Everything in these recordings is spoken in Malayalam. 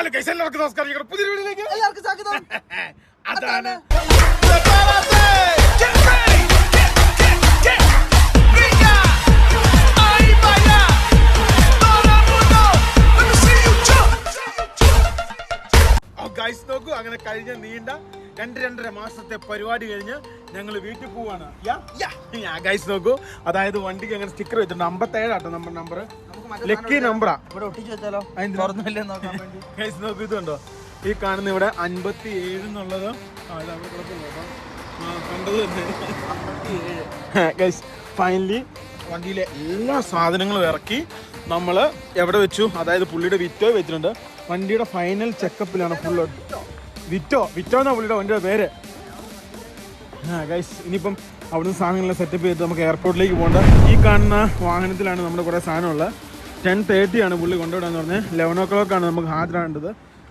ഹലോ ഗൈസ് എല്ലാവർക്കും നമസ്കാരം. ഞങ്ങളുടെ പുതിയ വീഡിയോയിലേക്ക് എല്ലാവർക്കും സ്വാഗതം. അതാണ്. ഗൈസ് നോക്കൂ അങ്ങനെ കഴിഞ്ഞ നീണ്ട രണ്ട് രണ്ടര മാസത്തെ പരിപാടി കഴിഞ്ഞ് ഞങ്ങൾ വീട്ടിൽ പോവാണ്. ഗൈസ് നോക്കൂ. അതായത് വണ്ടിക്ക് അങ്ങനെ സ്റ്റിക്കർ വെച്ചിട്ടുണ്ട്. അമ്പത്തേഴാട്ടോ നമ്മുടെ നമ്പർ ലക്കി നമ്പറാ ഇവിടെ ഒട്ടിച്ചു വെച്ചാലോ? തുറന്നില്ലേ നോക്കാൻ വേണ്ടി. നോക്കൂ ഇതുണ്ടോ? ഈ കാണുന്ന ഇവിടെ അൻപത്തി ഏഴ് എന്നുള്ളത് കണ്ടത് തന്നെ. ഗൈസ് ഫൈനലി വണ്ടിയിലെ എല്ലാ സാധനങ്ങളും ഇറക്കി നമ്മൾ എവിടെ വെച്ചു? അതായത് പുള്ളിയുടെ വിറ്റോ വെച്ചിട്ടുണ്ട്. വണ്ടിയുടെ ഫൈനൽ ചെക്കപ്പിലാണ് ഫുള്ള് വിറ്റോ? വിറ്റോ എന്നാ പുള്ളിയുടെ വണ്ടിയുടെ പേര്? ആ ഗൈസ് ഇനിയിപ്പം അവിടുന്ന് സാധനങ്ങളെല്ലാം സെറ്റപ്പ് ചെയ്ത് നമുക്ക് എയർപോർട്ടിലേക്ക് പോകേണ്ട. ഈ കാണുന്ന വാഹനത്തിലാണ് നമ്മുടെ കുറേ സാധനമുള്ളത്. ടെൻ തേർട്ടി ആണ് പുള്ളി കൊണ്ടുവിടാന്ന് പറഞ്ഞത് ലെവൻ ഓ ആണ് നമുക്ക് ഹാജരാകേണ്ടത്.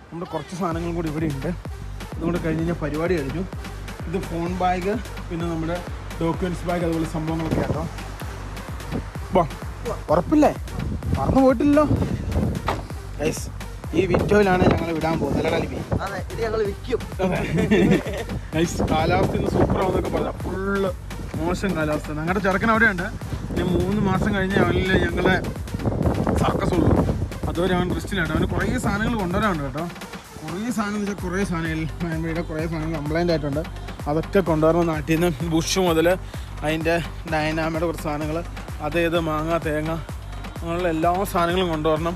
നമ്മുടെ കുറച്ച് സാധനങ്ങളും കൂടി ഇവിടെ ഉണ്ട് അതുകൊണ്ട് കഴിഞ്ഞ് കഴിഞ്ഞാൽ പരിപാടി കഴിഞ്ഞു. ഇത് ഫോൺ ബാഗ് പിന്നെ നമ്മുടെ ഡോക്യുമെന്റ്സ് ബാഗ് അതുപോലെ സംഭവങ്ങളൊക്കെ കേട്ടോ വാ. ഉറപ്പില്ലേ? മറന്നു പോയിട്ടില്ലല്ലോ. ഗൈസ് ഈ വിറ്റോയിലാണ് ഞങ്ങൾ വിടാൻ പോകുന്നത്. അല്ലേ ഇത് ഞങ്ങൾ വിൽക്കും. നൈസ് കാലാവസ്ഥ ഇന്ന് സൂപ്പർ ആവുന്നൊക്കെ പറഞ്ഞ. ഫുള്ള് മോശം കാലാവസ്ഥ. ഞങ്ങളുടെ ചെറുക്കൻ അവിടെയുണ്ട്. ഇനി മൂന്ന് മാസം കഴിഞ്ഞ് അവനിൽ ഞങ്ങളെ സർക്കസ് ഉള്ളൂ അതുവരെ അവൻ റിസ്റ്റിലാണ് അവന് കുറേ സാധനങ്ങൾ കൊണ്ടുവരാനുണ്ട് കേട്ടോ. കുറേ സാധനം എന്ന് വെച്ചാൽ കുറേ സാധനങ്ങൾ ഇവിടെ കുറേ സാധനങ്ങൾ കംപ്ലൈന്റ് ആയിട്ടുണ്ട്. അതൊക്കെ കൊണ്ടുവരണം നാട്ടിൽ നിന്ന് ബുഷ് മുതൽ അതിന്റെ ഡൈനാമയുടെ കുറച്ച് സാധനങ്ങൾ അതേത് മാങ്ങ തേങ്ങ അങ്ങനെയുള്ള എല്ലാ സാധനങ്ങളും കൊണ്ടുവരണം.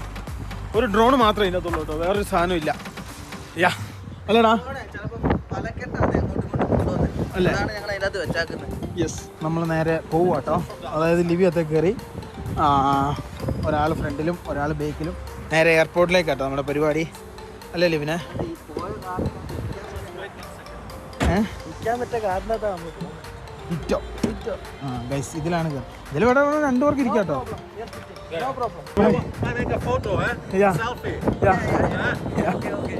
ഒരു ഡ്രോൺ മാത്രമേ ഇതിനകത്തുള്ളൂ കേട്ടോ. വേറൊരു സാധനം ഇല്ല. യാ. അല്ലടാ. അല്ലേ? യെസ് നമ്മൾ നേരെ പോവുക കേട്ടോ. അതായത് ലിവിയത്തെ കയറി. ഒരാൾ ഫ്രണ്ടിലും ഒരാൾ ബേക്കിലും നേരെ എയർപോർട്ടിലേക്ക് കേട്ടോ നമ്മുടെ പരിപാടി. അല്ലേ ലിവിനെ ഇതിലാണ് ഇതിൽ ഇവിടെ രണ്ടു പേർക്ക് ഇരിക്കാം കേട്ടോ നോ പ്രോബ്ലം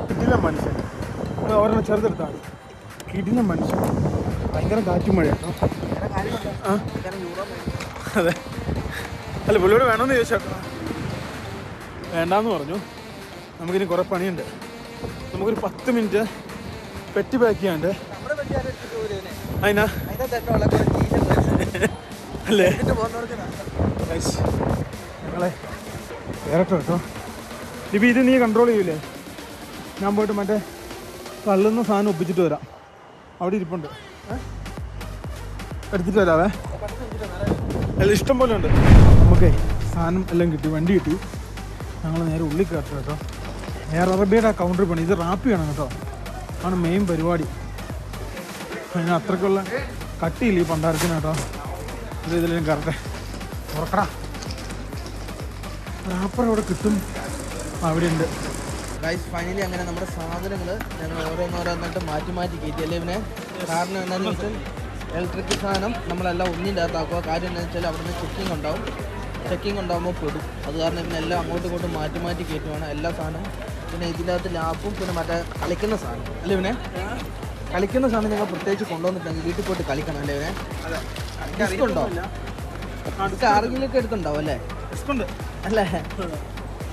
കിടിലം മനുഷ്യൻ. ഒരെണ്ണം ചെറുതെടുത്താണ് കിടിലം മനുഷ്യൻ. ഭയങ്കര കാറ്റും മഴ കേട്ടോ അതെ. അല്ല പുള്ളിയോട് വേണമെന്ന് ചോദിച്ചാൽ വേണ്ടാന്ന് പറഞ്ഞു. നമുക്കിനി കുറേ പണിയുണ്ട്. നമുക്കൊരു പത്ത് മിനിറ്റ് പെറ്റി പാക്ക് ചെയ്യാണ്ട് അതിനാ അല്ലേ? ഞങ്ങളെ വേറെ കേട്ടോ. ഇപ്പം ഇത് നീ കൺട്രോൾ ചെയ്യൂലേ? ഞാൻ പോയിട്ട് മറ്റേ കള്ളുന്ന സാധനം ഒപ്പിച്ചിട്ട് വരാം. അവിടെ ഇരിപ്പുണ്ട്. ഏ? എടുത്തിട്ട് വരാവേ. അല്ല ഇഷ്ടം പോലെ ഉണ്ട്. നമുക്കേ സാധനം എല്ലാം കിട്ടി വണ്ടി കിട്ടി. ഞങ്ങൾ നേരെ ഉള്ളിൽ കയറട്ടെ കേട്ടോ. എയർ അറബിയുടെ കൗണ്ടർ പണി ഇത് റാപ്പിയാണ് കേട്ടോ. ആണ് മെയിൻ പരിപാടി. അതിന് അത്രയ്ക്കുള്ള കട്ടിയില്ല ഈ പണ്ടാരത്തിന് കേട്ടോ. ഇത് ഇതിലും കറക്റ്റ് ഉറക്കടാ റാപ്പർ ഇവിടെ കിട്ടും. അവിടെ ഉണ്ട് ഗൈസ് ഫൈനലി അങ്ങനെ നമ്മുടെ സാധനങ്ങൾ ഞങ്ങൾ ഓരോന്നോരോന്നിട്ട് മാറ്റി മാറ്റി കയറ്റി. അല്ലേ ഇവനെ? കാരണം എന്താണെന്ന് വെച്ചാൽ ഇലക്ട്രിക് സാധനം നമ്മളെല്ലാം ഒന്നിന്റെ അകത്താക്കുക കാര്യം എന്താണെന്ന് വെച്ചാൽ അവിടുന്ന് ചെക്കിംഗ് ഉണ്ടാവും. ചെക്കിംഗ് ഉണ്ടാകുമ്പോൾ പെടും. അത് കാരണം ഇവനെല്ലാം അങ്ങോട്ടും ഇങ്ങോട്ടും മാറ്റി മാറ്റി കയറ്റുവാണ് എല്ലാ സാധനവും. പിന്നെ ഇതിനകത്ത് അകത്ത് ലാപ്പും പിന്നെ മറ്റേ കളിക്കുന്ന സാധനം. അല്ലേ ഇവനെ? കളിക്കുന്ന സാധനം ഞങ്ങൾ പ്രത്യേകിച്ച് കൊണ്ടുവന്നിട്ടുണ്ടെങ്കിൽ വീട്ടിൽ പോയിട്ട് കളിക്കണം അല്ലേ ഇവനെ? ഡിസ്ക് ഉണ്ടോ? ഡിസ്ക് ആരെങ്കിലുമൊക്കെ എടുത്തുണ്ടാവും അല്ലേ? ഉണ്ട്. അല്ലേ?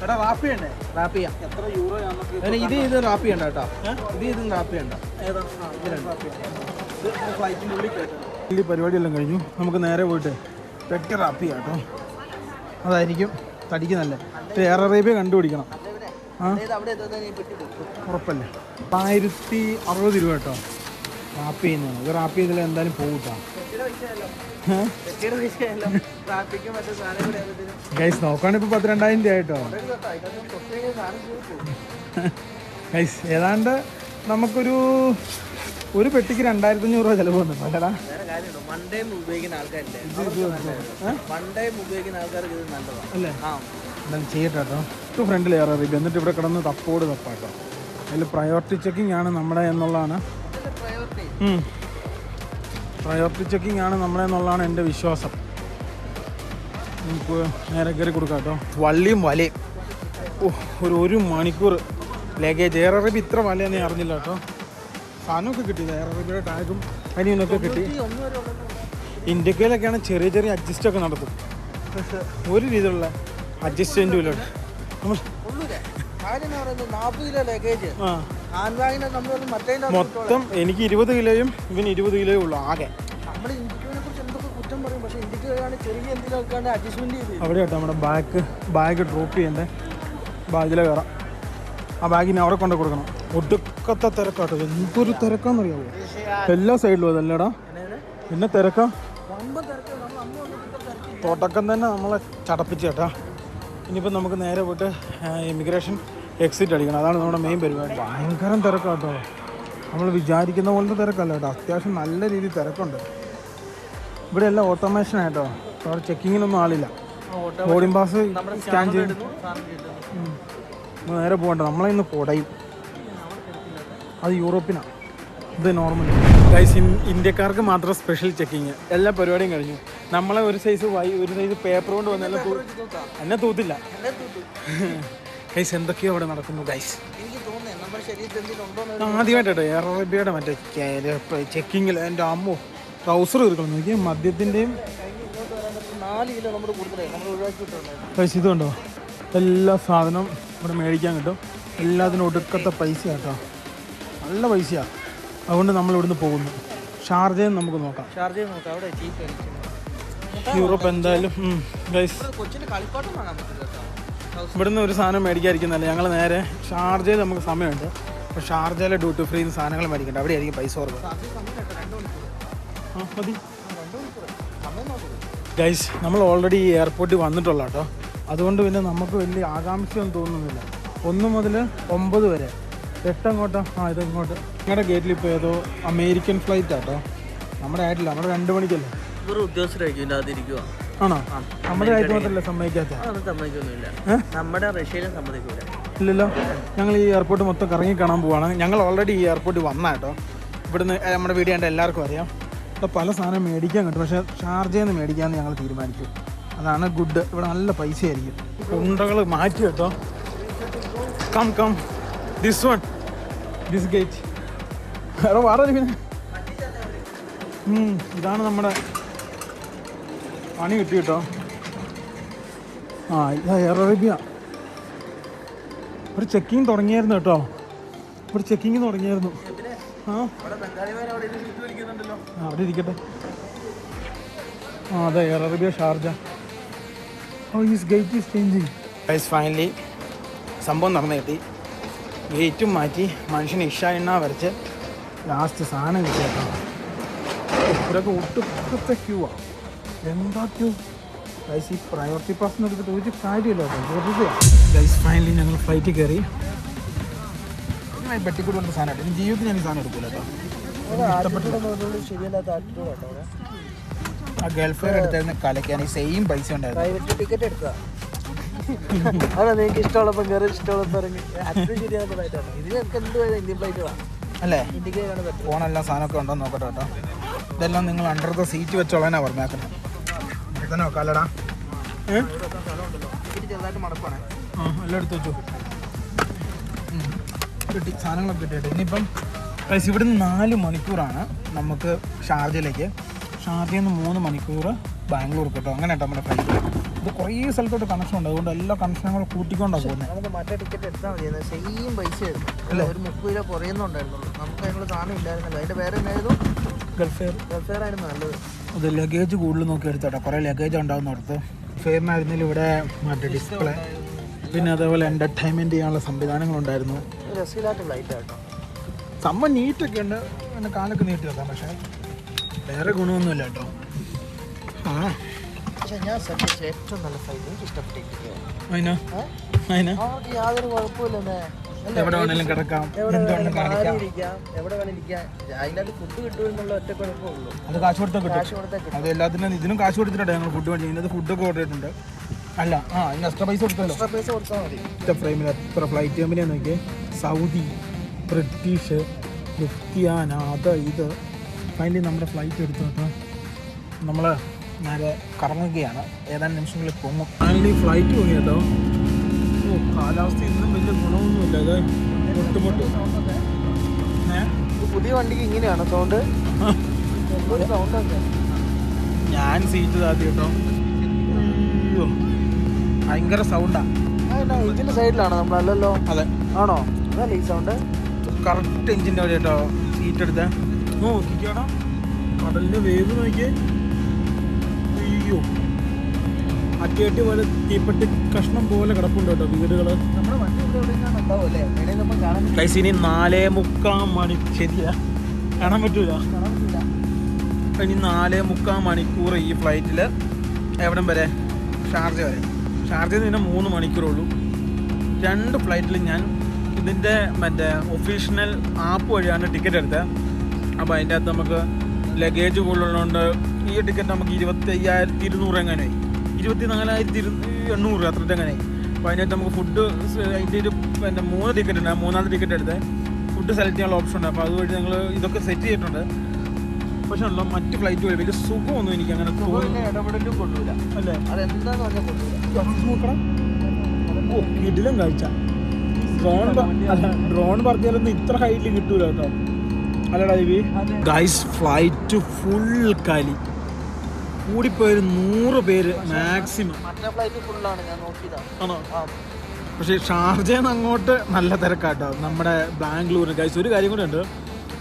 എടാ റാപ്പി ഉണ്ടേ റാപ്പ് ചെയ്യാം. എത്ര യൂറോ ഇത് ഇത് റാപ്പ് ചെയ്യണ്ട കേട്ടോ. ഇത് ഇതും റാപ്പ് ചെയ്യണ്ട. ഫ്ലൈറ്റിന്റെ ഉള്ളിൽ പരിപാടിയെല്ലാം കഴിഞ്ഞു. നമുക്ക് നേരെ പോയിട്ട് പെട്ടി റാപ്പ് ചെയ്യാം കേട്ടോ. അതായിരിക്കും തടിക്ക് നല്ല. എയർ അറേബ്യ കണ്ടുപിടിക്കണം. ആ? ഉറപ്പല്ലേ? ആയിരത്തി അറുപത് രൂപ കേട്ടോ. റാപ്പ് ചെയ്യുന്നതാണ്. ഇത് റാപ്പ് ചെയ്തില്ല എന്തായാലും പോകും കേട്ടോ. ഗൈസ് നോക്കുകയാണെങ്കിൽ ഇപ്പോൾ പത്ത് രണ്ടായിരം രൂപ ആയിട്ടോ. ഗൈസ് ഏതാണ്ട് നമുക്കൊരു ഒരു പെട്ടിക്ക് രണ്ടായിരത്തി അഞ്ഞൂറ് രൂപ ചിലവ് വന്നു. അല്ലടാ ഉപയോഗിക്കുന്ന ആൾക്കാരില്ലേ? ഉപയോഗിക്കുന്ന ആൾക്കാർക്ക് ഇത് നല്ലതാണ് അല്ലേ? ആ. എന്തായാലും ചെയ്യട്ടെ കേട്ടോ ഫ്രണ്ടിൽ ഏറെ അറിയില്ല എന്നിട്ട് ഇവിടെ കിടന്ന് തപ്പോട് തപ്പാട്ടോ. അതിൽ പ്രയോറിറ്റി ചെക്കിംഗ് ആണ് നമ്മുടെ എന്നുള്ളതാണ്. പ്രയോറിറ്റി ചെക്കിംഗ് ആണ് നമ്മുടെ എന്നുള്ളതാണ് എന്റെ വിശ്വാസം. നമുക്ക് നേരെ കയറി കൊടുക്കാം കേട്ടോ വള്ളിയും വലയും. ഓ ഒരു ഒരു മണിക്കൂർ ലഗേജ്. എയർ അറബി ഇത്ര വലയെന്ന് അറിഞ്ഞില്ല കേട്ടോ. സാധനമൊക്കെ കിട്ടി. എയർ ടാഗും അനിയനൊക്കെ കിട്ടി. ഇന്ത്യക്കയിലൊക്കെയാണ് ചെറിയ ചെറിയ അഡ്ജസ്റ്റ് ഒക്കെ നടത്തും. ഒരു രീതിയിലുള്ള അഡ്ജസ്റ്റ്മെന്റും ഇല്ല മൊത്തം എനിക്ക് ഇരുപത് കിലോയും ഇവന് ഇരുപത് കിലോയും ഉള്ളു ആകെ. അവിടെ കേട്ടോ നമ്മുടെ ബാഗ് ബാഗ് ഡ്രോപ്പ് ചെയ്യണ്ടേ? ബാഗിലെ കയറാം. ആ ബാഗിനെ അവിടെ കൊണ്ടു കൊടുക്കണം. ഒടുക്കത്തെ തിരക്കാട്ടോ. എന്തൊരു തിരക്കാന്നറിയാവോ? എല്ലാ സൈഡിലും അതല്ലേടാ? പിന്നെ തിരക്കാ? തുടക്കം തന്നെ നമ്മളെ ചടപ്പിച്ച് കേട്ടാ. ഇനിയിപ്പോൾ നമുക്ക് നേരെ പോയിട്ട് ഇമിഗ്രേഷൻ എക്സിറ്റ് അടിക്കണം. അതാണ് നമ്മുടെ മെയിൻ പരിപാടി. ഭയങ്കരം തിരക്കാട്ടോ. നമ്മൾ വിചാരിക്കുന്ന പോലത്തെ തിരക്കല്ല കേട്ടോ അത്യാവശ്യം നല്ല രീതിയിൽ തിരക്കുണ്ട്. ഇവിടെ എല്ലാം ഓട്ടോമേഷൻ ആയിട്ടോ. അവിടെ ചെക്കിങ്ങിനൊന്നും ആളില്ല. ബോർഡിംഗ് പാസ് സ്കാൻ ചെയ്ത്. നേരെ പോകണ്ട. നമ്മളെ ഇന്ന് കുടയും അത് യൂറോപ്പിനാണ് ഇത് നോർമൽ ഗൈസ് ഇന്ത്യക്കാർക്ക് മാത്രം സ്പെഷ്യൽ ചെക്കിങ് എല്ലാ പരിപാടിയും കഴിഞ്ഞു. നമ്മളെ ഒരു സൈസ് വൈ ഒരു സൈസ് പേപ്പർ കൊണ്ട് വന്നാൽ എന്നെ തൂത്തില്ല. ഗൈസ് എന്തൊക്കെയോ അവിടെ നടക്കുന്നു ഗൈസ് ആദ്യമായിട്ടോ എയർ അറേബ്യയുടെ മറ്റേ ചെക്കിങ്ങിൽ എന്റെ അമ്മോ ട്രൗസർ തീർക്കണം നോക്കി മദ്യത്തിന്റെയും പൈസ ഇതുണ്ടോ? എല്ലാ സാധനവും ഇവിടെ മേടിക്കാൻ കിട്ടും. എല്ലാത്തിനും ഒടുക്കത്തെ പൈസ കേട്ടോ. നല്ല പൈസയാണ് അതുകൊണ്ട് നമ്മൾ ഇവിടുന്ന് പോകുന്നു. ഷാർജയും നമുക്ക് നോക്കാം. അവിടെ ചീപ്പ് യൂറോപ്പ് എന്തായാലും ഗൈസ് ഇവിടുന്ന് ഒരു സാധനം മേടിക്കാതിരിക്കുന്നല്ല ഞങ്ങൾ നേരെ ഷാർജയിൽ നമുക്ക് സമയമുണ്ട്. അപ്പോൾ ഷാർജയിലെ ഡ്യൂട്ടി ഫ്രീ സാധനങ്ങൾ മേടിക്കണ്ട. അവിടെ ആയിരിക്കും പൈസ കുറവ്. മതി. ഗൈസ് നമ്മൾ ഓൾറെഡി ഈ എയർപോർട്ടിൽ വന്നിട്ടുള്ള കേട്ടോ അതുകൊണ്ട് പിന്നെ നമുക്ക് വലിയ ആകാംക്ഷയൊന്നും തോന്നുന്നില്ല. ഒന്ന് മുതൽ ഒമ്പത് വരെ. എട്ടങ്ങോട്ടോ? ആ ഇത് ഇങ്ങോട്ട് നിങ്ങളുടെ ഗേറ്റിൽ ഇപ്പോൾ ഏതോ അമേരിക്കൻ ഫ്ലൈറ്റ് ആട്ടോ. നമ്മുടെ ആയിട്ടില്ല നമ്മുടെ രണ്ട് മണിക്കല്ലേ? ഉദ്യോഗസ്ഥരായിരിക്കും ആണോ? നമ്മുടെ ആയിട്ട് മാത്രമല്ല സമ്മതിക്കാത്ത. അതൊന്നും സമ്മതിക്കൊന്നുമില്ല. നമ്മുടെ റഷ്യയിലും സമ്മതിക്കൂല. ഇല്ലല്ലോ. ഞങ്ങൾ ഈ എയർപോർട്ട് മൊത്തം കറങ്ങി കാണാൻ പോവാണ്. ഞങ്ങൾ ഓൾറെഡി ഈ എയർപോർട്ടിൽ വന്ന കേട്ടോ. ഇവിടുന്ന് നമ്മുടെ വീട് കണ്ട എല്ലാവർക്കും അറിയാം. ഇപ്പോൾ പല സാധനം മേടിക്കാൻ കിട്ടും. പക്ഷേ ഷാർജയിൽ നിന്ന് മേടിക്കാമെന്ന് ഞങ്ങൾ തീരുമാനിച്ചു. അതാണ് ഗുഡ് ഇവിടെ നല്ല പൈസ ആയിരിക്കും ഉണ്ടകൾ മാറ്റി കേട്ടോ. Come come this one this gate വേറെ വേറെ പിന്നെ. ഇതാണ് നമ്മുടെ പണി കിട്ടി കേട്ടോ. ആ ഇതാ എയർ അറേബ്യ ഒരു ചെക്കിങ് തുടങ്ങിയായിരുന്നു കേട്ടോ. ഒരു ചെക്കിങ് തുടങ്ങിയായിരുന്നു. ആ. അവിടെ ഇരിക്കട്ടെ. ആ അതെ Air Arabia Sharjah oh is gate is changing finally സംഭവം നടന്നു കിട്ടി. ഗേറ്റും മാറ്റി മനുഷ്യന് ഇഷ എണ്ണ വരച്ച് ലാസ്റ്റ് സാധനം കിട്ടിയേക്കാം. കേട്ടോ ഇവരൊക്കെ ഒട്ടുക്കത്തെ ക്യൂ ആ. എന്താ ക്യൂ ഗൈസ് ഈ പ്രയോറിറ്റി പാസ് എടുത്തിട്ട് ഒരു കാര്യമില്ല ഗൈസ് ഫൈനലി ഞങ്ങൾ ഫ്ലൈറ്റിൽ കയറി. പെട്ടിക്കൂടി കൊണ്ട് സാധനം എടുക്കും ജീവിതത്തിൽ ഞാൻ ഈ സാധനം എടുക്കൂലോ കേട്ടോ. ആ ഗൾഫെയർ എടുത്തായിരുന്നു കലയ്ക്കാൻ. ഈ സെയിം പൈസ ഉണ്ടായിരുന്നു. ടിക്കറ്റ് എടുത്തതാ. അതാ നിങ്ങൾക്ക് ഇഷ്ടമുള്ളപ്പോൾ കയറി ഇഷ്ടമുള്ളപ്പോൾ ഇറങ്ങി. അത്ര ഫ്ലൈറ്റാണ് ഇന്ത്യൻ ഫ്ലൈറ്റുകളാണ് അല്ലേ? പറ്റും ഫോണെല്ലാം സാധനമൊക്കെ ഉണ്ടോ നോക്കട്ടെ കേട്ടോ. ഇതെല്ലാം നിങ്ങൾ അണ്ടർ ദ സീറ്റ് വെച്ചോളാനാ പറഞ്ഞേക്കുന്നത് തന്നെ ടിക്കറ്റ് ചെറുതായിട്ട് മടപ്പാണ് ആ എല്ലാം എടുത്ത് വെച്ചു. ഉം. കിട്ടി. സാധനങ്ങളൊക്കെ കിട്ടിയിട്ട്. ഇനിയിപ്പം പ്ലസ് ഇവിടെ നിന്ന് നാല് മണിക്കൂറാണ് നമുക്ക് ഷാർജയിലേക്ക്. ഷാർജയിൽ നിന്ന് മൂന്ന് മണിക്കൂർ ബാംഗ്ലൂർ കേട്ടോ. അങ്ങനെ കേട്ടോ നമ്മുടെ ഫ്ലൈറ്റ് ഇത് കുറേ സ്ഥലത്തോട്ട് കണക്ഷൻ ഉണ്ട്. അതുകൊണ്ട് എല്ലാ കണക്ഷനുകളും കൂട്ടിക്കൊണ്ടാണ് പോകുന്നത് നമുക്ക് മറ്റേ ടിക്കറ്റ് എടുത്താൽ മതി. സെയിം പൈസ ആയിരുന്നു. ഒരു മുപ്പത് രൂപ കുറയുന്നുണ്ടായിരുന്നു നമുക്ക് അതിനുള്ള സാധനം ഇല്ലായിരുന്നല്ലോ അതിന്റെ വേറെ എന്നായിരുന്നു? ഗൾഫെയർ. ഗൾഫെയർ ആയിരുന്നു നല്ലത്. അത് ലഗേജ് കൂടുതൽ നോക്കി എടുത്തോട്ടെ. കുറേ ലഗേജ് ഉണ്ടാവുന്ന അടുത്ത് ഫെയറിനായിരുന്നു ഇവിടെ മറ്റേ ഡിസ്പ്ലേ പിന്നെ അതേപോലെ എന്റർടൈൻമെന്റ് ചെയ്യാനുള്ള സംവിധാനങ്ങളുണ്ടായിരുന്നു രസമില്ലാത്ത ഫ്ലൈറ്റ് ആട്ടോ. സംഭവം നീറ്റൊക്കെ ഉണ്ട്. പിന്നെ കാലൊക്കെ നീട്ടി വെക്കാം. പക്ഷേ വേറെ ഗുണമൊന്നുമില്ല കേട്ടോ. ആ. പക്ഷെ ഞാൻ ഏറ്റവും നല്ല എനിക്ക് അവർക്ക് യാതൊരു കുഴപ്പമില്ലെന്നേ എവിടെ വേണേലും കിടക്കാം. എവിടെ അതിനകത്ത് ഫുഡ് ഒറ്റ അത് കാശ് കൊടുത്താൽ കിട്ടും. അത് എല്ലാത്തിനും ഇതിനും കാശ് കൊടുത്തിട്ടുണ്ട് ഞങ്ങൾ ഫുഡ് ഇതിനകത്ത് ഫുഡൊക്കെ ഓർഡർ ചെയ്തിട്ടുണ്ട്. അല്ല ആ അതിന് എക്സ്ട്രാ പൈസ കൊടുത്തല്ലോ എക്സ്ട്രാ പൈസ കൊടുത്താൽ മതി. ഒറ്റ ഫ്രെയിമിൽ എത്ര ഫ്ലൈറ്റ് കമ്പനിയാന്ന് നോക്കിയേ. സൗദി ബ്രിട്ടീഷ് ലുഫ്തിയാന അത് ഇത്. ഫൈനലി നമ്മുടെ ഫ്ലൈറ്റ് എടുത്തു കേട്ടോ. നമ്മൾ നേരെ കറങ്ങുകയാണ്. ഏതാനും നിമിഷങ്ങളിൽ പൊങ്ങും. ഫൈനലി ഫ്ലൈറ്റ് പോയി കേട്ടോ. ഓ കാലാവസ്ഥ ഇന്നും വലിയ ഗുണമൊന്നുമില്ല അത് പൊട്ടുപൊട്ട്. ഏ? ഇത് പുതിയ വണ്ടിക്ക് ഇങ്ങനെയാണ് സൗണ്ട് സൗണ്ടൊക്കെ ഞാൻ സീറ്റ് താത്തി കേട്ടോ. ഭയങ്കര സൗണ്ടാ ഇതിന്റെ സൈഡിലാണോ നമ്മളല്ലല്ലോ അതെ. ആണോ? അതല്ലേ ഈ സൗണ്ട് കറക്റ്റ് എഞ്ചിന്റെ അവിടെ കേട്ടോ സീറ്റ് എടുത്തേ. നോക്കിക്കോണം. കടലിന്റെ വേവ് നോക്കിയേ. അയ്യോ അട്ടിയട്ടി പോലെ തീപ്പെട്ടി കഷ്ണം പോലെ കിടപ്പുണ്ട് കേട്ടോ വീടുകൾ കാണാൻ ഗൈസ് ഇനി നാലേ മുക്കാൽ മണി ശരിയാ കാണാൻ പറ്റൂല. ഇനി നാലേ മുക്കാൽ മണിക്കൂർ ഈ ഫ്ലൈറ്റിൽ എവിടം വരെ? ഷാർജ വരെ. ഷാർജയിൽ നിന്ന് മൂന്ന് മണിക്കൂറുള്ളൂ രണ്ട് ഫ്ലൈറ്റിൽ ഞാൻ ഇതിന്റെ മറ്റേ ഒഫീഷ്യൽ ആപ്പ് വഴിയാണ് ടിക്കറ്റ് എടുത്തത് അപ്പോൾ അതിന്റെ അകത്ത് നമുക്ക് ലഗേജ് കൂടുതലുള്ളതുകൊണ്ട് ഈ ടിക്കറ്റ് നമുക്ക് ഇരുപത്തി അയ്യായിരത്തി ഇരുന്നൂറ് എങ്ങനെയായി ഇരുപത്തി നാലായിരത്തി ഇരു എണ്ണൂറ് അത്രത്തെ എങ്ങനെയായി അപ്പോൾ അതിനകത്ത് നമുക്ക് ഫുഡ് അതിന്റെ ഒരു പിന്നെ മൂന്ന് ടിക്കറ്റ് ഉണ്ട്. ആ മൂന്നാമത്തെ ടിക്കറ്റ് എടുത്ത്. ഫുഡ് സെലക്ട് ചെയ്യാനുള്ള ഓപ്ഷൻ ഉണ്ട്. അപ്പോൾ അതുവഴി ഞങ്ങൾ ഇതൊക്കെ സെറ്റ് ചെയ്തിട്ടുണ്ട്. പക്ഷെ ഉള്ള മറ്റ് ഫ്ലൈറ്റ് വഴി വലിയ സുഖമൊന്നും എനിക്ക് അങ്ങനെ ഇടപെടലും കൊള്ളൂല. അല്ലേ? അതെന്താന്ന് പറഞ്ഞാൽ കൊള്ളൂല. നോക്കണം. ഓ കിടിലം കാഴ്ച ഡ്രോൺ ഡ്രോൺ പറഞ്ഞാലൊന്നും ഇത്ര ഹൈറ്റിൽ കിട്ടൂല കേട്ടോ. അല്ലടാ ഇവി ഗൈസ് ഫ്ലൈറ്റ് ഫുൾ കാലി കൂടിപ്പോയൊരു നൂറ് പേര് മാക്സിമം. ആണോ പക്ഷേ ഷാർജയിൽ നിന്ന് അങ്ങോട്ട് നല്ല തിരക്കാട്ടോ. നമ്മുടെ ബാംഗ്ലൂർ കഴിച്ച ഒരു കാര്യം കൂടെ ഉണ്ട്.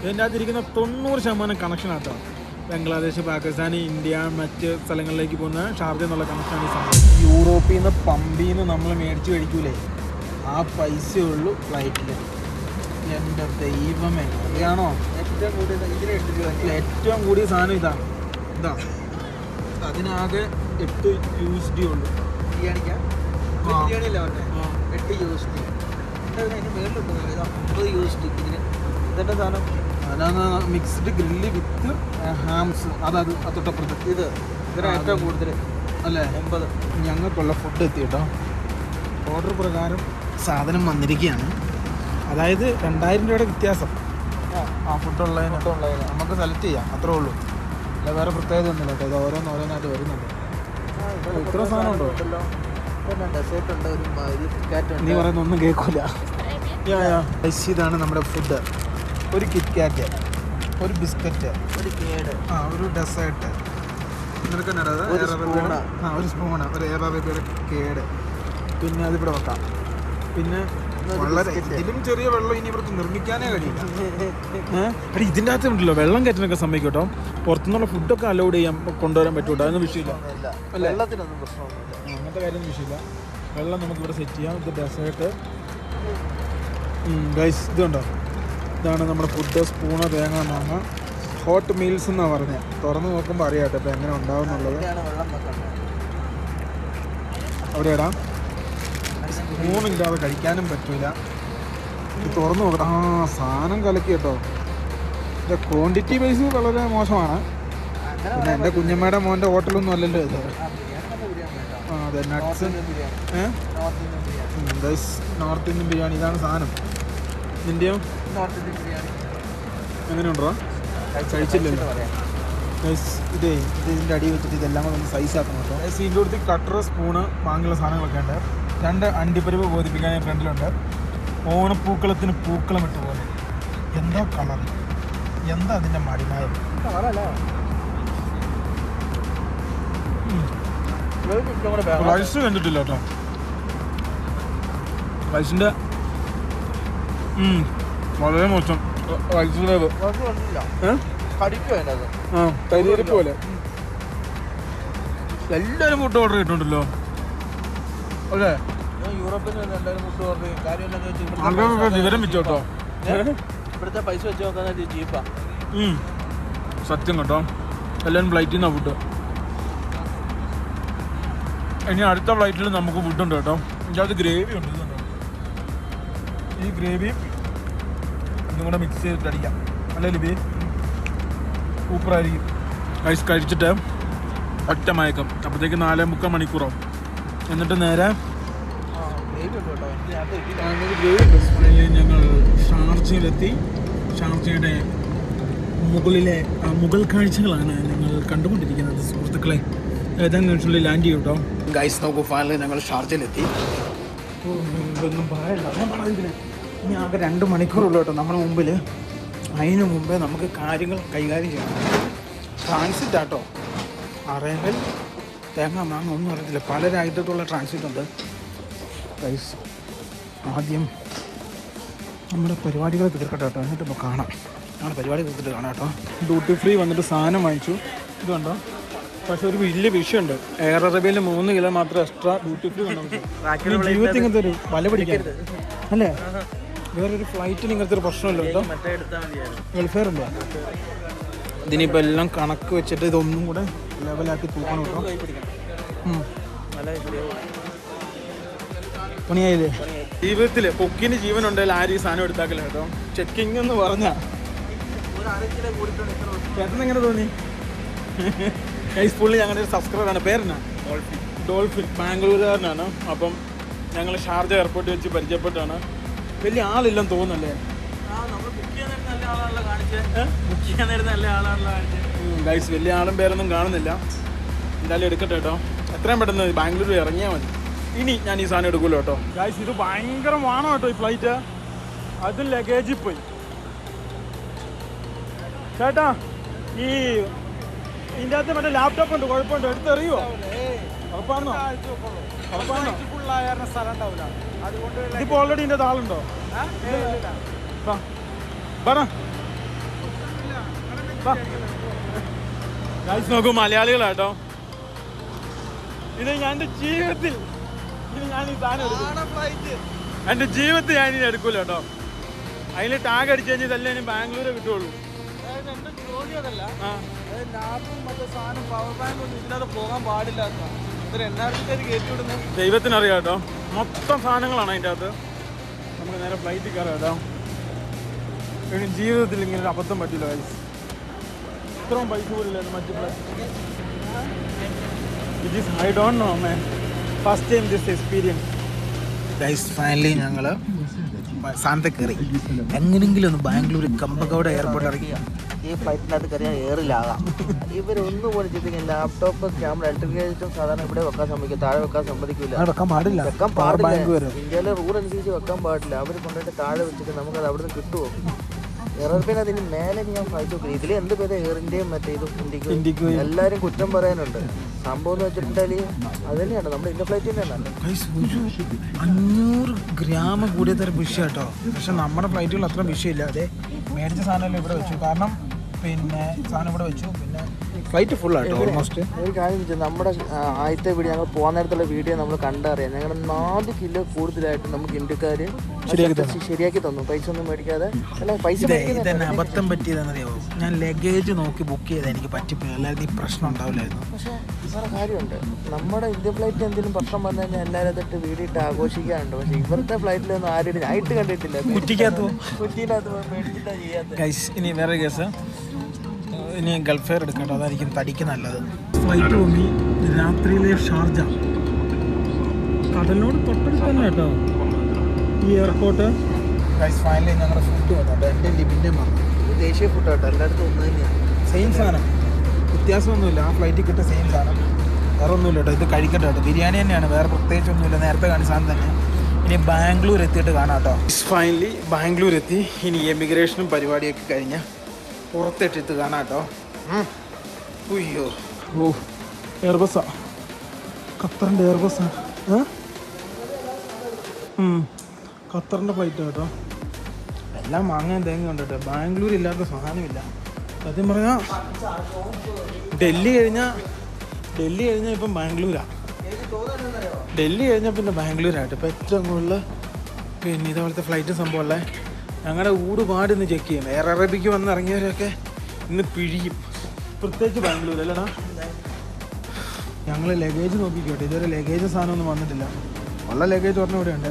ഇതിന്റെ അകത്ത് ഇരിക്കുന്ന തൊണ്ണൂറ് ശതമാനം കണക്ഷൻ ആട്ടോ. ബംഗ്ലാദേശ് പാകിസ്ഥാൻ ഇന്ത്യ മറ്റ് സ്ഥലങ്ങളിലേക്ക് പോകുന്ന ഷാർജ എന്നുള്ള കണക്ഷനാണ് ഈ സംഭവം. യൂറോപ്പിൽ നിന്ന് പമ്പിൽ നിന്ന് നമ്മൾ മേടിച്ച് കഴിക്കൂലേ? ആ പൈസ ഉള്ളൂ ഫ്ലൈറ്റിൽ എന്റെ ദൈവമേ. അറിയാണോ? ഏറ്റവും രൂപ. ഏറ്റവും കൂടിയ സാധനം ഇതാണ് ഇതാ. അതിനാകെ എട്ട് യു എസ് ഡി ഉള്ളു ബിരിയാണിക്കാ? പറഞ്ഞേ. എട്ട് യു എസ് ഡി അതിന് മേളിലുണ്ട് ഇതാ അമ്പത് യു എസ് ഡി ഇതിന്. ഇതെന്റെ സാധനം? അതാണ് മിക്സ്ഡ് ഗ്രില്ല് വിത്ത് ഹാംസ് അതത് തൊട്ടപ്പുറത്ത്. ഇത്. ഇതിന് ഏറ്റവും. കൂടുതൽ അല്ലേ? എൺപത്. ഞങ്ങൾക്കുള്ള ഫുഡ് എത്തി കേട്ടോ ഓർഡർ പ്രകാരം സാധനം വന്നിരിക്കുകയാണ് അതായത് രണ്ടായിരം രൂപയുടെ വ്യത്യാസം. ആ. ഫുഡ് ഉള്ളതിന്. നമുക്ക് സെലക്ട് ചെയ്യാം. അത്രേ ഉള്ളൂ. അല്ല വേറെ പ്രത്യേകത ഒന്നുമില്ല കേട്ടോ. ഇത് ഓരോന്ന് ഓരോന്നായിട്ട് വരുന്നുണ്ട്. ഇത്ര സാധനമുണ്ടോ? സാധനം ഉണ്ടോ? നീ പറയുന്ന ഒന്നും കേൾക്കൂല. ഇതാണ് നമ്മുടെ ഫുഡ് ഒരു കിറ്റ് കാറ്റ് ഒരു ബിസ്ക്കറ്റ് ഒരു കേട് ആ ഒരു ഡെസേർട്ട് നിനക്ക്. ആ ഒരു സ്പൂണ് ഒരു അറേബ്യയുടെ കേട് പിന്നെ അതിവിടെ വെക്കാം. പിന്നെ വളരെ. ഇതിലും ചെറിയ വെള്ളം ഇനി ഇവർക്ക് നിർമ്മിക്കാനേ കഴിയില്ല. അടി ഇതിന്റെ അകത്ത് ഉണ്ടല്ലോ വെള്ളം കയറ്റാനൊക്കെ സമ്മതിക്കും കേട്ടോ. പുറത്തുനിന്നുള്ള ഫുഡൊക്കെ അലൗഡ് ചെയ്യാൻ കൊണ്ടുവരാൻ പറ്റൂട്ടോ? അതൊന്നും വിഷയമില്ല? വെള്ളത്തിനൊന്നും പ്രശ്നമൊന്നുമില്ല. അങ്ങനത്തെ കാര്യമൊന്നും വിഷയമില്ല. വെള്ളം നമുക്ക് ഇവിടെ സെറ്റ് ചെയ്യാം. ഇത് ഡെസേർട്ട് ഗൈസ് ഇതുണ്ടോ ഇതാണ് നമ്മുടെ ഫുഡ് സ്പൂണ് തേങ്ങ മാങ്ങ. ഹോട്ട് മീൽസ് എന്നാണ് പറഞ്ഞത് തുറന്ന് നോക്കുമ്പോൾ അറിയാം കേട്ടോ ഇപ്പം എങ്ങനെ ഉണ്ടാവും എന്നുള്ളത് അവിടെ ഇടാം സ്പൂണില്ലാതെ കഴിക്കാനും പറ്റില്ല ഇത് തുറന്നു നോക്കട്ടെ ആ സാധനം കലക്കി കേട്ടോ. ഇതിന്റെ ക്വാണ്ടിറ്റി വൈസ് വളരെ മോശമാണ്. പിന്നെ എന്റെ കുഞ്ഞമ്മയുടെ മോന്റെ ഹോട്ടലൊന്നും അല്ലല്ലോ ഇത്. ആ, അതെ north nuts north Indian biryani. ഇതാണ് സാധനം. നിന്റെയോ എങ്ങനെയുണ്ടോ? കഴിച്ചില്ലല്ലോ. ഇതേ ഇത് ഇതിന്റെ അടി വെച്ചിട്ട് ഇതെല്ലാം കൂടെ ഒന്ന് സൈസ് ആക്കണം കേട്ടോ. അടുത്ത് കട്ടർ സ്പൂണ് ബാക്കിയുള്ള സാധനങ്ങളൊക്കെ ഉണ്ട്. രണ്ട് അണ്ടിപ്പരിപ്പ് ബോധിപ്പിക്കാൻ ഞാൻ ഫ്രണ്ടിലുണ്ട്. ഓണപ്പൂക്കളത്തിന് പൂക്കളം ഇട്ട് പോലെ. എന്താ കളർ എന്താ അതിന്റെ മടിമായം. റൈസ് കണ്ടിട്ടില്ല കേട്ടോ റൈസിന്റെ വളരെ മോശം. റൈസ്. ഏഹ് ആ കരിയരിപ്പ് പോലെ. എല്ലാവരും ഫുഡ് ഓർഡർ ചെയ്തിട്ടുണ്ടല്ലോ. അല്ലേ? യൂറോപ്പിൽ നിന്ന് കാര്യം വിവരം വെച്ചോട്ടോ? ഇവിടുത്തെ പൈസ വെച്ച് നോക്കാൻ ചീപ്പാ സത്യം കേട്ടോ. എല്ലാവരും ഫ്ലൈറ്റിൽ നിന്നാണ് ഫുഡ് ഇനി അടുത്ത ഫ്ലൈറ്റിൽ നമുക്ക് ഫുഡ് ഉണ്ട് കേട്ടോ. ഇതിനകത്ത് ഗ്രേവി ഉണ്ട്? ഈ ഗ്രേവി ഇതും കൂടെ മിക്സ് ചെയ്തിട്ട് അടിക്കാം. അല്ലേ ലിബി? സൂപ്പറായിരിക്കും ഐസ് കഴിച്ചിട്ട് ഒറ്റ മയക്കം. അപ്പോഴത്തേക്ക് നാലേ മുക്കാൽ മണിക്കൂറാവും. എന്നിട്ട് നേരെ ഞങ്ങൾ ഷാർജയിലെത്തി. ഷാർജയുടെ മുകളിലെ ആ, മുഗൾ കാഴ്ചകളാണ് ഞങ്ങൾ കണ്ടുകൊണ്ടിരിക്കുന്നത്. സുഹൃത്തുക്കളെ ഏതാനും നിമിഷങ്ങളിൽ ലാൻഡ് ചെയ്യും കേട്ടോ. ഗൈസ് നോക്കൂ ഫൈനലി ഞങ്ങൾ ഷാർജയിലെത്തി. ഒന്നും പറയണ്ട. ഇനി ആകെ രണ്ട് മണിക്കൂറുള്ളൂ കേട്ടോ നമ്മുടെ മുമ്പിൽ അതിന് മുമ്പേ നമുക്ക് കാര്യങ്ങൾ കൈകാര്യം ചെയ്യണം ട്രാൻസിറ്റ് ആട്ടോ അറേബൽ തേങ്ങ മാങ്ങ ഒന്നും അറിയത്തില്ല. പല രാജ്യത്തുള്ള ട്രാൻസിറ്റ് ഉണ്ട്. പ്രൈസ് ആദ്യം നമ്മുടെ പരിപാടികൾ തീർക്കട്ടെ കേട്ടോ. എന്നിട്ട് ഇപ്പോൾ കാണാം. ഞങ്ങളുടെ പരിപാടി തീർത്തിട്ട് കാണാം കേട്ടോ. ഡ്യൂട്ടി ഫ്രീ വന്നിട്ട് സാധനം വാങ്ങിച്ചു. ഇത് കണ്ടോ? പക്ഷെ ഒരു വലിയ വിഷയമുണ്ട്. എയർ അറേബ്യയിൽ മൂന്ന് കിലോ മാത്രം എക്സ്ട്രാ ഡ്യൂട്ടി ഫ്രീ കൊണ്ടുവന്നു ജീവിതത്തിൽ ഇങ്ങനത്തെ ഒരു വല പിടിക്കരുത് അല്ലേ? വേറൊരു ഫ്ലൈറ്റിന് ഇങ്ങനത്തെ ഒരു പ്രശ്നമില്ല കേട്ടോ. വെൽഫെയർ ഉണ്ടോ? ഇതിനിപ്പോൾ എല്ലാം കണക്ക് വെച്ചിട്ട് ഇതൊന്നും കൂടെ ലെവലാക്കി തൂക്കണം പണിയായില്ലേ? ജീവിതത്തിൽ പൊക്കിന് ജീവൻ ഉണ്ടെങ്കിൽ ആരും ഈ സാധനം എടുത്താക്കില്ല കേട്ടോ. ചെക്കിംഗ് എന്ന് പറഞ്ഞ. ചേട്ടൻ എങ്ങനെ തോന്നി? ഹൈസ്കൂളിൽ ഞങ്ങളുടെ ഒരു സബ്സ്ക്രൈബറാണ് പേരെന്നാ? ഡോൾഫിൻ ബാംഗ്ലൂരുകാരനാണ്. അപ്പം ഞങ്ങൾ ഷാർജ എയർപോർട്ടിൽ വെച്ച് പരിചയപ്പെട്ടാണ് വലിയ ആളില്ലെന്ന് തോന്നുന്നല്ലേ? ഗൈസ് വലിയ ആളും പേരൊന്നും കാണുന്നില്ല. എന്തായാലും എടുക്കട്ടെ കേട്ടോ. എത്രയും പെട്ടെന്ന് ബാംഗ്ലൂർ ഇറങ്ങിയാൽ മതി. ഇനി ഞാൻ ഈ സാധനം എടുക്കൂല കേട്ടോ. ഗൈസ് ഇത് ഭയങ്കര വേണം കേട്ടോ ഈ ഫ്ലൈറ്റ് അത് ലഗേജിൽ പോയി ചേട്ടാ ഈ ഇതിന്റെ അകത്ത് മറ്റേ ലാപ്ടോപ്പ് ഉണ്ട് കുഴപ്പമുണ്ട്? എടുത്തെറിയോ ഉറപ്പാണോ? ഇതിപ്പോ ഓൾറെഡി ഇതിന്റെ ആളുണ്ടോ ഗൈസ് നോക്കൂ മലയാളികളാട്ടോ. ഇത് ഞാൻ എന്റെ ജീവിതത്തിൽ ഇത് ഞാൻ ഈ സാധനം എടുക്കും. ഫ്ലൈറ്റ് എന്റെ ജീവിതത്തിൽ ഞാൻ ഇനി എടുക്കൂല കേട്ടോ അതിൽ ടാഗ് അടിച്ചു കഴിഞ്ഞാൽ ഇതല്ലേ ഇനി ബാംഗ്ലൂരെ കിട്ടുള്ളൂ ദൈവത്തിനറിയാം കേട്ടോ. മൊത്തം സാധനങ്ങളാണ് അതിന്റെ അകത്ത്. നമുക്ക് നേരെ ഫ്ലൈറ്റിൽ കയറാം കേട്ടോ. ഇനി ജീവിതത്തിൽ ഇങ്ങനെ ഒരു അബദ്ധം പറ്റില്ല ഗൈസ് ഇത്രയും പൈസ പോലില്ലായിരുന്നു മറ്റു it is I don't know man first time this experience guys finally ഞങ്ങൾ സ്ഥാനത്ത് കയറി. എങ്ങനെങ്കിലും ഒന്ന് ബാംഗ്ലൂർ കമ്പഗൗഡ എയർപോർട്ട് ഇറങ്ങി. ഈ ഫ്ലൈറ്റിനകത്ത് കയറിയാൽ എയറിലാകാം ഇവരൊന്നും പോലെ ചിന്തിക്കും ലാപ്ടോപ്പ് ക്യാമറ ഇലക്ട്രിക്കൽ സാധാരണ ഇവിടെ വെക്കാൻ സമ്മതിക്കും താഴെ വെക്കാൻ സമ്മതിക്കില്ല വെക്കാൻ പാടില്ല. വെക്കാൻ പാടില്ല. വരും. ഇന്ത്യയിലെ റൂൾ അനുസരിച്ച് വെക്കാൻ പാടില്ല. അവർ കൊണ്ടുപോയിട്ട് താഴെ വെച്ചിട്ട് നമുക്കത് അവിടെ നിന്ന് കിട്ടുമോ അതിന് മേലെ ഞാൻ ഫ്ലൈറ്റ് നോക്കി ഇതിൽ എന്ത് പേര്? എയർ മറ്റേ ഇതും ഇന്ത്യക്കും ഇന്ത്യക്കും എല്ലാവരും കുറ്റം പറയാനുണ്ട്. സംഭവം എന്ന് വെച്ചിട്ടുണ്ടെങ്കിൽ അത് തന്നെയാണ്. നമ്മുടെ ഇന്ത്യ ഫ്ലൈറ്റ് തന്നെയാണ്. അഞ്ഞൂറ് ഗ്രാം കൂടിയ തരം പക്ഷെ നമ്മുടെ ഫ്ലൈറ്റുകൾ അത്ര വിഷയമില്ല. അതെ മേടിച്ച സാധനമല്ലേ ഇവിടെ വെച്ചു? കാരണം പിന്നെ സാധനം ഇവിടെ വെച്ചു. പിന്നെ ഫ്ലൈറ്റ് ഫുൾ ആട്ടോ ഓൾമോസ്റ്റ് ഒരു കാര്യം വെച്ചാൽ നമ്മുടെ ആദ്യത്തെ വീഡിയോ ഞങ്ങൾ പോകാൻ നേരത്തുള്ള വീഡിയോ നമ്മൾ കണ്ടറിയാം. ഞങ്ങൾ നാല് കിലോ കൂടുതലായിട്ട് നമുക്ക് ഇന്ത്യക്കാർ ശരിയാക്കി തന്നു. ശരിയാക്കി തന്നു. പൈസ ഒന്നും മേടിക്കാതെ. അല്ല പൈസ തന്നെ അബദ്ധം പറ്റിയതെന്നറിയാവോ ഞാൻ ലഗേജ് നോക്കി ബുക്ക് ചെയ്താൽ എനിക്ക് പറ്റിപ്പോയി. അല്ലാതെ ഈ പ്രശ്നം ഉണ്ടാവില്ലായിരുന്നു. പക്ഷേ വേറെ കാര്യമുണ്ട്. നമ്മുടെ ഇന്ത്യൻ ഫ്ലൈറ്റിൽ എന്തെങ്കിലും പ്രശ്നം വന്നു കഴിഞ്ഞാൽ എല്ലാവരും അതിട്ട് വീടിയിട്ട് ആഘോഷിക്കാറുണ്ട്. പക്ഷെ ഇവിടുത്തെ ഫ്ലൈറ്റിലൊന്നും ആരും ആയിട്ട് കണ്ടിട്ടില്ല. കുറ്റിക്കകത്ത് പോ. കുറ്റിയിനകത്ത് പോയി മേടിച്ചിട്ടാ ചെയ്യാത്ത. ഗൈസ് ഇനി വേറെ കേസ്. ഇനി ഗൾഫെയർ എടുക്കണ്ട. എടുക്കട്ടോ അതായിരിക്കും തടിക്ക് നല്ലത്. ഫ്ലൈറ്റ് തോന്നി രാത്രിയിലെ ഷാർജ. കടലിനോട് തൊട്ടടുത്ത് തന്നെ കേട്ടോ. ഈ എയർപോർട്ട് ഗൈസ് ഫൈനലി ഞങ്ങളുടെ ഫുഡ് വന്നു. എന്റെ ലിമിന്റെ മറന്നു. ദേശീയ ഫുഡ് കേട്ടോ എല്ലായിടത്തും ഒന്ന് തന്നെയാണ് സെയിം സാധനം. വ്യത്യാസമൊന്നുമില്ല. ആ ഫ്ലൈറ്റിൽ കിട്ടിയ സെയിം സാധനം. വേറെ ഒന്നുമില്ല കേട്ടോ. ഇത് കഴിക്കട്ടെ കേട്ടോ. ബിരിയാണി തന്നെയാണ്. വേറെ പ്രത്യേകിച്ചൊന്നുമില്ല. നേരത്തെ കാണിച്ച സാധനം തന്നെ. ഇനി ബാംഗ്ലൂർ എത്തിയിട്ട് കാണാം കേട്ടോ. ഫൈനലി ബാംഗ്ലൂർ എത്തി. ഇനി എമിഗ്രേഷനും പരിപാടിയൊക്കെ കഴിഞ്ഞ് പുറത്തെട്ടിട്ട് കാണാം കേട്ടോ. ഉയ്യോ. ഓ എയർബസ്സാ ഖത്തറിന്റെ എയർബസ്സാ ഖത്തറിന്റെ ഫ്ലൈറ്റ് കേട്ടോ. എല്ലാം മാങ്ങാൻ തേങ്ങ ഉണ്ട് കേട്ടോ. ബാംഗ്ലൂർ ഇല്ലാത്ത സാധനമില്ല. സത്യം പറഞ്ഞാൽ ഡൽഹി കഴിഞ്ഞാൽ ഡൽഹി കഴിഞ്ഞാൽ ഇപ്പം ബാംഗ്ലൂരാ. ഡൽഹി കഴിഞ്ഞാൽ പിന്നെ ബാംഗ്ലൂരായിട്ട് ഇപ്പം ഏറ്റവും കൂടുതൽ പിന്നെ ഇതേപോലത്തെ ഫ്ലൈറ്റ് സംഭവമല്ലേ ഞങ്ങളുടെ ഊടുപാട് ഇന്ന് ചെക്ക് ചെയ്യും എയർ അറബിക്ക് വന്ന് ഇറങ്ങിയവരൊക്കെ ഇന്ന് പിഴിയും. പ്രത്യേകിച്ച് ബാംഗ്ലൂർ അല്ലടാ. ഞങ്ങൾ ലഗേജ് നോക്കിക്കോട്ടെ. ഇതുവരെ ലഗേജ് സാധനമൊന്നും വന്നിട്ടില്ല. ഉള്ള ലഗേജ് പറഞ്ഞ ഇവിടെ ഉണ്ട്.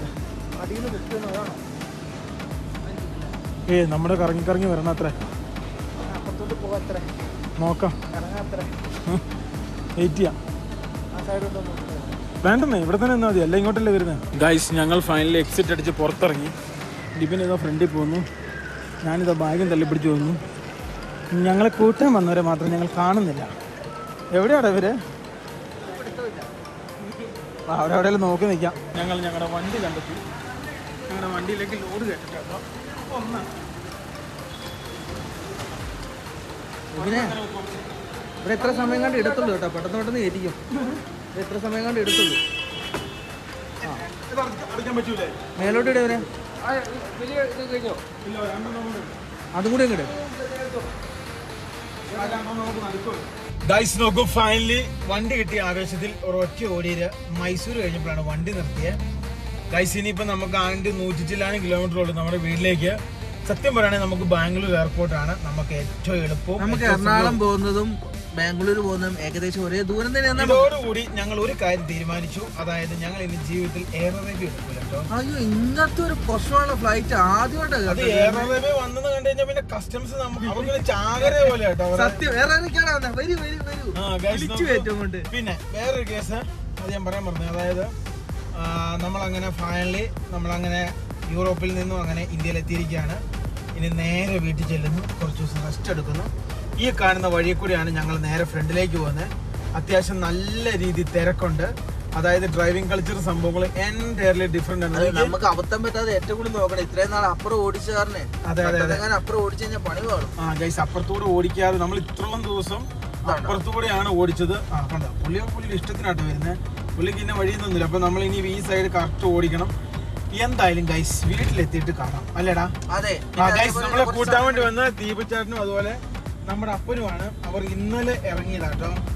ഏ നമ്മുടെ കറങ്ങി കറങ്ങി വരണം അത്ര. നോക്കാം. വെയിറ്റ് ചെയ്യാം. വേണ്ടെന്നേ ഇവിടെ തന്നെ നിന്നാൽ മതി. അല്ല ഇങ്ങോട്ടല്ലേ വരുന്നത് ഗൈസ് ഞങ്ങൾ ഫൈനലി എക്സിറ്റ് അടിച്ച് പുറത്തിറങ്ങി. ഡിബിൻ ഏതോ ഫ്രണ്ടിൽ പോകുന്നു. ഞാനിതാ ബാഗും തള്ളിപ്പിടിച്ച് പോകുന്നു ഞങ്ങളെ കൂട്ടാൻ വന്നവരെ മാത്രം ഞങ്ങൾ കാണുന്നില്ല. എവിടെയാണ് ഇവർ? അവിടെ നോക്കി നിൽക്കാം. ഞങ്ങൾ ഞങ്ങളുടെ വണ്ടി കണ്ടെത്തി. ഞങ്ങളുടെ വണ്ടിയിലേക്ക് ലോഡ് കേട്ടിട്ടുണ്ടോ ഒന്ന് പിന്നെ ഇവിടെ എത്ര സമയം കണ്ട് എടുത്തുള്ളൂ കേട്ടോ. പെട്ടെന്ന് പെട്ടെന്ന് ഏരിക്കും എത്ര സമയം കണ്ട് എടുത്തുള്ളൂ. മേലോട്ട് ഇടവരെ അതും കൂടെ ഗൈസ് നോക്കൂ ഫൈനലി വണ്ടി കിട്ടിയ ആവേശത്തിൽ. ഒരൊറ്റ ഓടിയത് മൈസൂർ കഴിഞ്ഞപ്പോഴാണ് വണ്ടി നിർത്തിയത് ഗൈസ് ഇനിയിപ്പോൾ നമുക്ക് ആണ്ട് നൂറ്റി ചില്ലാനും കിലോമീറ്റർ ഉള്ളൂ നമ്മുടെ വീട്ടിലേക്ക്. സത്യം പറയുകയാണെങ്കിൽ നമുക്ക് ബാംഗ്ലൂർ എയർപോർട്ടാണ് നമുക്ക് ഏറ്റവും എളുപ്പം നമുക്ക് എറണാകുളം പോകുന്നതും ബാംഗ്ലൂർ പോകുന്നതും ഏകദേശം ഒരേ ദൂരം തന്നെയാണ്. ഇതോടുകൂടി ഞങ്ങൾ ഒരു കാര്യം തീരുമാനിച്ചു. അതായത് ഞങ്ങൾ ഇനി ജീവിതത്തിൽ എയർ അറേബ്യ എടുക്കില്ല അയ്യോ ഇങ്ങനത്തെ ഒരു പ്രശ്നമുള്ള ഫ്ലൈറ്റ് ആദ്യമായിട്ടാണ് അത്. എയർ അറേബ്യ വന്നെന്ന് കണ്ടു കഴിഞ്ഞാൽ പിന്നെ കസ്റ്റംസ് നമുക്ക് അവർക്ക് ചാകര പോലെ കേട്ടോ. സത്യം വേറെ ആരൊക്കെയാണ് വന്നത്? വരൂ പിന്നെ വേറൊരു കേസ് അത് ഞാൻ പറയാൻ പറഞ്ഞു അതായത് നമ്മളങ്ങനെ ഫൈനലി നമ്മളങ്ങനെ യൂറോപ്പിൽ നിന്നും അങ്ങനെ ഇന്ത്യയിൽ എത്തിയിരിക്കുകയാണ് ഇനി നേരെ വീട്ടിൽ ചെല്ലുന്നു. കുറച്ച് ദിവസം റെസ്റ്റ് എടുക്കുന്നു. ഈ കാണുന്ന വഴിയിൽ കൂടിയാണ് ഞങ്ങൾ നേരെ ഫ്രണ്ടിലേക്ക് പോകുന്നത്. അത്യാവശ്യം നല്ല രീതി തിരക്കുണ്ട്. അതായത് ഡ്രൈവിംഗ് കൾച്ചർ സംഭവങ്ങൾ എന്റയർലി ഡിഫറെന്റ് ആണ്. നമുക്ക് അബദ്ധം പറ്റാതെ ഏറ്റവും കൂടുതൽ നോക്കണം. ഇത്രയും നാൾ അപ്പുറം ഓടിച്ച കാരണേ അതെ അതെ. അതെ അപ്പുറം ഓടിച്ചു കഴിഞ്ഞാൽ പണി പാടും ആ ഗൈസ് അപ്പുറത്തൂടെ ഓടിക്കാതെ നമ്മൾ ഇത്രയും ദിവസം അപ്പുറത്തൂടെയാണ് ഓടിച്ചത്. ആ കണ്ട? പുള്ളിയോ പുള്ളിയുടെ ഇഷ്ടത്തിനാട്ടോ വരുന്നത്. പുള്ളിക്ക് ഇന്ന വഴിയൊന്നുമില്ല. അപ്പൊ നമ്മൾ ഇനി ഈ സൈഡ് കറക്റ്റ് ഓടിക്കണം. എന്തായാലും ഗൈസ് വീട്ടിലെത്തിയിട്ട് കാണാം. അല്ലേടാ? അതെ. ഗൈസ് നമ്മളെ കൂട്ടാൻ വേണ്ടി വന്ന ദീപചാട്ടനും അതുപോലെ നമ്മുടെ അപ്പനുമാണ്. അവർ ഇന്നലെ ഇറങ്ങിയതാട്ടോ.